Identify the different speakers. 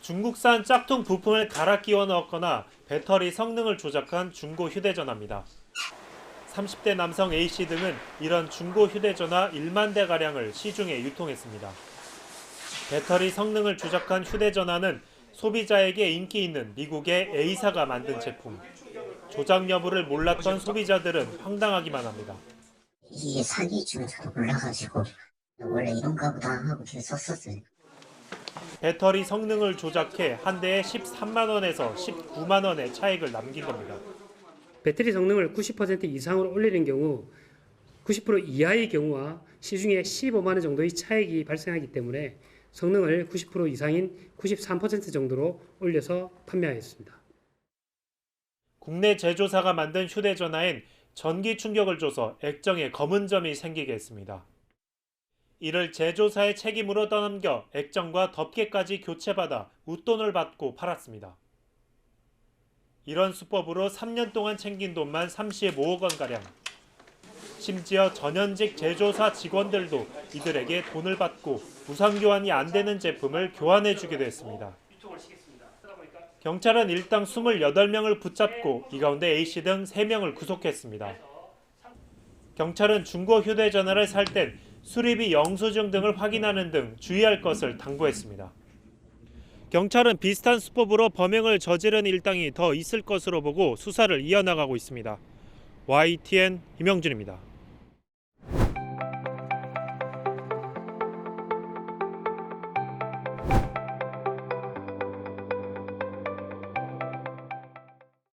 Speaker 1: 중국산 짝퉁 부품을 갈아 끼워 넣었거나 배터리 성능을 조작한 중고 휴대전화입니다. 30대 남성 A씨 등은 이런 중고 휴대전화 1만 대 가량을 시중에 유통했습니다. 배터리 성능을 조작한 휴대전화는 소비자에게 인기 있는 미국의 A사가 만든 제품. 조작 여부를 몰랐던 소비자들은 황당하기만 합니다.
Speaker 2: 이게 사기 줄 저도 몰라가지고 원래 이런가 보다 하고 계속 썼었어요.
Speaker 1: 배터리 성능을 조작해 한 대에 13만 원에서 19만 원의 차익을 남긴 겁니다.
Speaker 3: 배터리 성능을 90% 이상으로 올리는 경우 90% 이하의 경우와 시중에 15만 원 정도의 차익이 발생하기 때문에 성능을 90% 이상인 93% 정도로 올려서 판매하였습니다.
Speaker 1: 국내 제조사가 만든 휴대전화엔 전기 충격을 줘서 액정에 검은 점이 생기게 했습니다. 이를 제조사의 책임으로 떠넘겨 액정과 덮개까지 교체받아 웃돈을 받고 팔았습니다. 이런 수법으로 3년 동안 챙긴 돈만 35억 원가량. 심지어 전현직 제조사 직원들도 이들에게 돈을 받고 무상 교환이 안 되는 제품을 교환해 주기도 했습니다. 경찰은 일당 28명을 붙잡고 이 가운데 A씨 등 3명을 구속했습니다. 경찰은 중고 휴대전화를 살 땐 수리비 영수증 등을 확인하는 등 주의할 것을 당부했습니다. 경찰은 비슷한 수법으로 범행을 저지른 일당이 더 있을 것으로 보고 수사를 이어나가고 있습니다. YTN 임영준입니다.